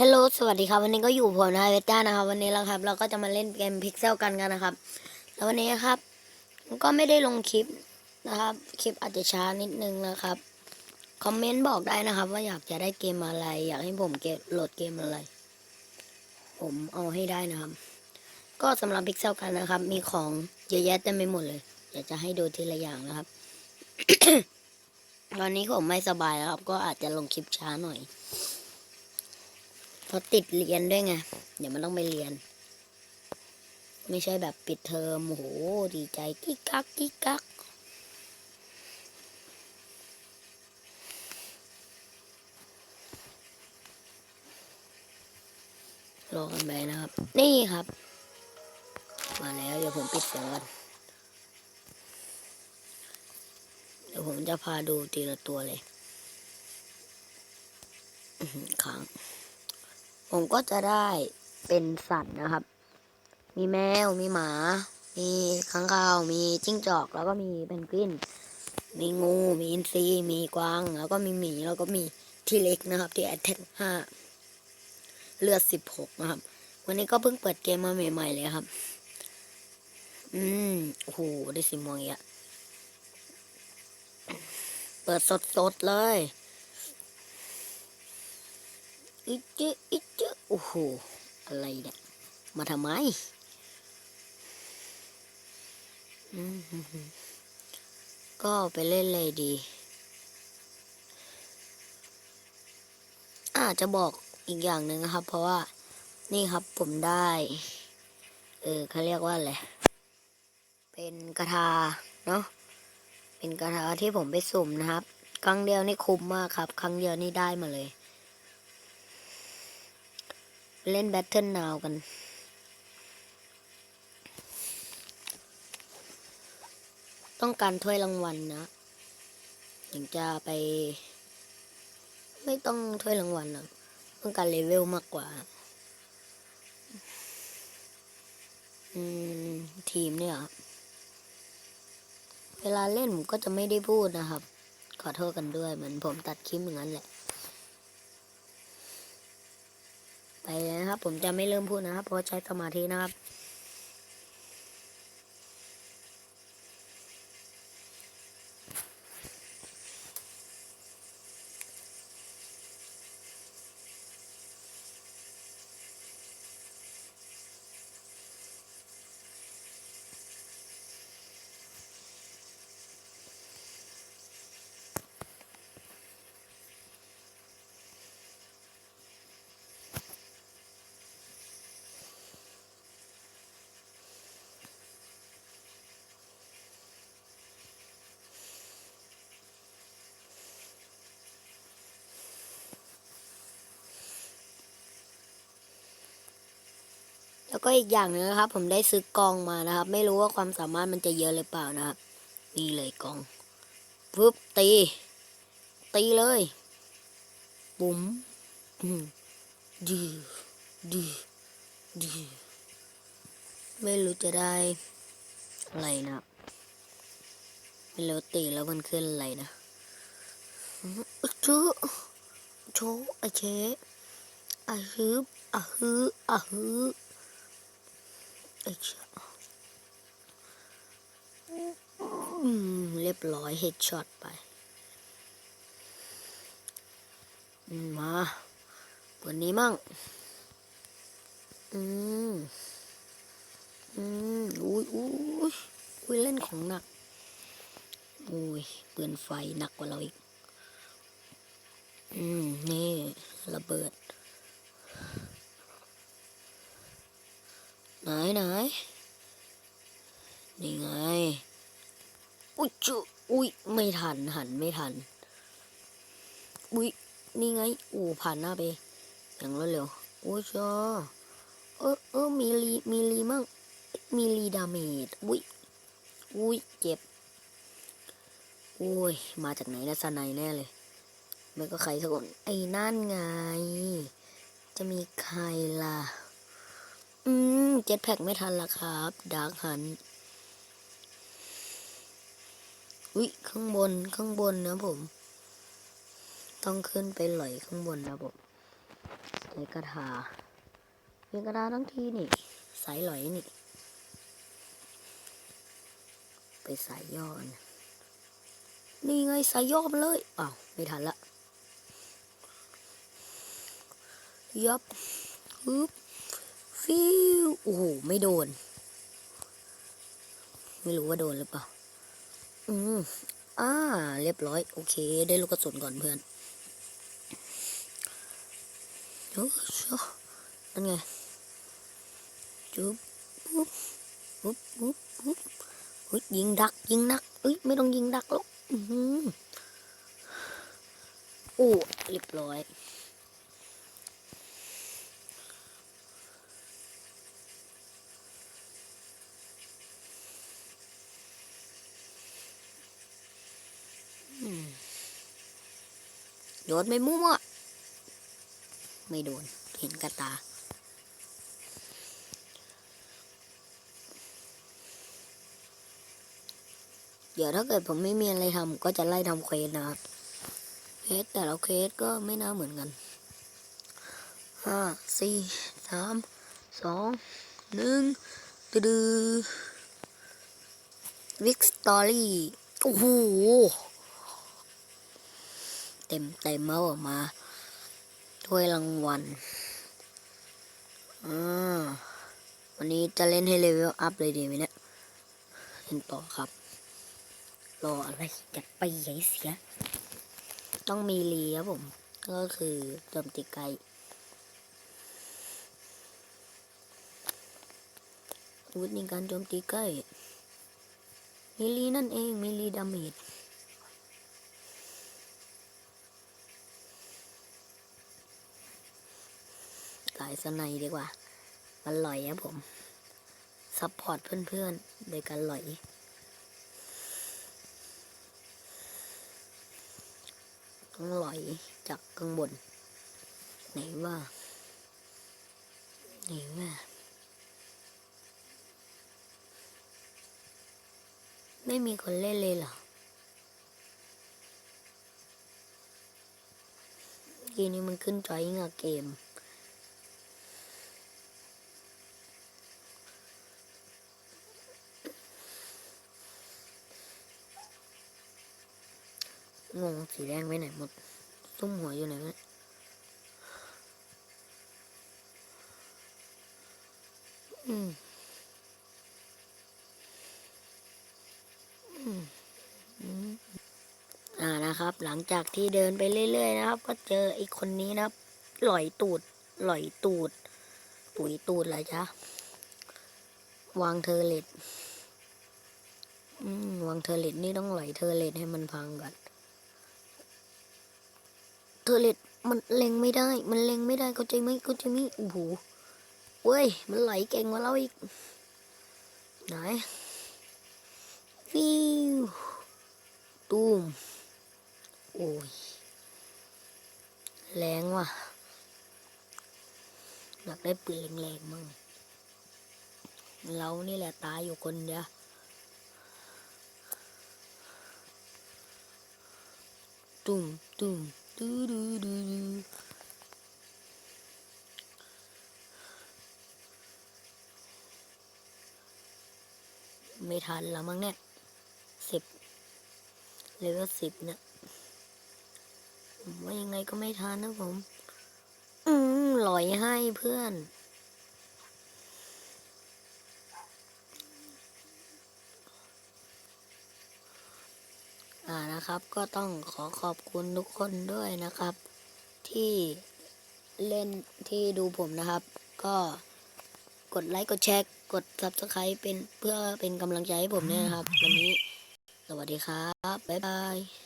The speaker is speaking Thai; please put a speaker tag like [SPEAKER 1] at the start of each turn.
[SPEAKER 1] ฮัลโหลสวัสดีครับ วันนี้ก็อยู่ผมนายเวต้านะครับ วันนี้เราครับ เราก็จะมาเล่นเกมพิกเซลกันกันนะครับ แล้ววันนี้ครับก็ไม่ได้ลงคลิปนะครับ คลิปอาจจะช้านิดนึงนะครับ คอมเมนต์บอกได้นะครับ ว่าอยากจะได้เกมอะไร อยากให้ผมเกมโหลดเกมอะไร ผมเอาให้ได้นะครับ ก็สำหรับพิกเซลกันนะครับ มีของเยอะแยะเต็มไปหมดเลยอยากจะให้ดูทีละอย่างนะครับ ตอนนี้ผมไม่สบายแล้วครับ ก็อาจจะลงคลิปช้าหน่อย ราะติดเรียนด้วยไง เดี๋ยวมันต้องไปเรียน ไม่ใช่แบบปิดเทอมโอ้โหดีใจกิ๊กกักกิ๊กกักรอกันไปนะครับ นี่ครับ มาแล้วเดี๋ยวผมปิดเสียงก่อนเดี๋ยวผมจะพาดูทีละตัวเลยอื้อหือค้าง ผมก็จะได้เป็นสัตว์นะครับ มีแมว มีหมา มีค้างคาว มีจิ้งจอก แล้วก็มีเพนกวิน มีงู มีอินทรี มีกวาง แล้วก็มีหมี แล้วก็มีที่เล็กนะครับ ที่แอตแทกห้าเลือดสิบหกนะครับ วันนี้ก็เพิ่งเปิดเกมมาใหม่ๆเลยครับ อืมโอ้โห ได้สีม่วงอีกอะเปิดสดๆเลย อิจ๊อิจ๊โอ้โห อะไรเนี่ย มาทำไมอืมฮึ่มฮึ่มก็ไปเล่นเลยดี อาจจะบอกอีกอย่างหนึ่งนะครับ เพราะว่า นี่ครับผมได้ เออเขาเรียกว่าอะไร เป็นกระทา เนาะ เป็นกระทาที่ผมไปสุ่มนะครับ ครั้งเดียวนี่คุ้มมากครับ ครั้งเดียวนี่ได้มาเลย เล่นแบทเทิลนาวกัน ต้องการถ้วยรางวัลนะ ถึงจะไป ไม่ต้องถ้วยรางวัลนะต้องการเลเวลมากกว่า ทีมเนี่ยครับ เวลาเล่นผมก็จะไม่ได้พูดนะครับ ขอโทษกันด้วย เหมือนผมตัดคลิปอย่างนั้นแหละ ไปเลยนะครับ ผมจะไม่เริ่มพูดนะครับ เพราะใช้สมาธินะครับ แล้วก็อีกอย่างหนึงนะครับ ผมได้ซื้อกองมานะครับ ไม่รู้ว่าความสามารถมันจะเยอะหรือเปล่านะครับนี่เลยกองปุ๊บตี ตีเลยบุ๋มอืมดีดีดีไม่รู้จะได้อะไรนะไม่รู้ตีแล้วมันขึ้นอะไรนะชื่อโชว์ไอเชอฮึบอะฮึอะฮึไอ เชอืมเรียบร้อยเฮดช็อตไป มาวันนี้มั่ง อืม อืม อุ้ยอุ้ยอุ้ยเล่นของหนัก อุ้ยเปืนไฟหนักกว่าเราอีก อืม นี่ ระเบิด ไหนไหนนี่ไง อุ้ยจุอุ้ยไม่ทันหันไม่ทัน อุ้ยนี่ไง อู้ผ่านหน้าไป อย่างรวดเร็วอุ้ยจ้าเออเออมีรีมีรีมั่งมีรีดาเมจอุ้ยอุ้ยเจ็บอุ้ยมาจากไหนนะสไนแน่เลยไม่ก็ใครสักคนไอ้นั่นไง จะมีใครล่ะ อืม เจ็ตแพ็กไม่ทันละครับดาร์กหันอุ้ยข้างบนข้างบนนะผม ต้องขึ้นไปหลอยข้างบนนะผมในกระถามีกระดาษทั้งทีนี่ สายหลอยนี่ ไปสายย่อนนี่ไงสายย่อมเลยอ้าวไม่ทันละยับฮึบ ฟิวโอ้โหไม่โดน ไม่รู้ว่าโดนหรือเปล่า อืมอ่า เรียบร้อย โอเค ได้ลูกกระสุนก่อนเพื่อนโอ้โหนั่นไง จุ๊บปุ๊บปุ๊บปุ๊บปุ๊บอุ๊ยยิงดัก ยิงนักเอ้ยไม่ต้องยิงดักหรอกอื้อหือโอ้เรียบร้อย โดนไม่มั่วไม่โดน เห็นกระตา เดี๋ยวถ้าเกิดผมไม่มีอะไรทำก็จะไล่ทำเควสนะครับเควสแต่ละเควสก็ไม่น่าเหมือนกันห้าสี่สามสองหนึ่งตือวิกสตอรี่โอ้โห ต็มเต็มเอาออกมาถ้วยรางวัลอ่าวันนี้จะเล่นให้เลเวลอัพเลยดีไหมเนี่ยเล่นต่อครับ รออะไรจะไปใหญ่เสีย ต้องมีรีครับผม ก็คือโจมตีไกลวุธในการโจมตีใกล้มีรีนั่นเองมีรีดาเมจ สายสไนด์ดีกว่า มันลอยครับผม ซัพพอร์ตเพื่อนๆ โดยการลอย ต้องลอยจากข้างบน ไหนว่าไหนว่าไม่มีคนเล่นเลยเหรอเกีนี้มันขึ้นจอยงอเกม งงสีแดงไปไหนหมดซุ้มหัวอยู่ไหนวะอืมอืมอืมอ่านะครับ หลังจากที่เดินไปเรื่อยๆนะครับ ก็เจอไอ้คนนี้นะครับ หลอยตูด หลอยตูดตุ๋ยตูดอะไรจ๊ะ วางเทอร์เลตวางเทอร์เลตนี่ต้องหลอยเทอร์เลตให้มันพังก่อน เทอเลตมันเล็งไม่ได้ มันเล็งไม่ได้เข้าใจไหมเข้าใจไหมโอ้โหเว้ย มันไหลเก่งกว่าเราอีก ไหน ฟิวตูม โอ้ย แรงว่ะอยากได้ปืนแรงๆมั่งเรานี่แหละตายอยู่คนเดียวตุ้มตุ้ม ดูดูดูดูไม่ทันแล้วมั้งเนี่ยสิบเลเวลสิบเนี่ยผมว่ายังไงก็ไม่ทันนะผม อืมลอยให้เพื่อนานะครับ ก็ต้องขอขอบคุณทุกคนด้วยนะครับ ที่เล่นที่ดูผมนะครับ ก็กดไลค์กดแชร์กด subscribe เป็นเพื่อเป็นกำลังใจให้ผมเนี่ยนะครับ วันนี้ สวัสดีครับ บ๊ายบาย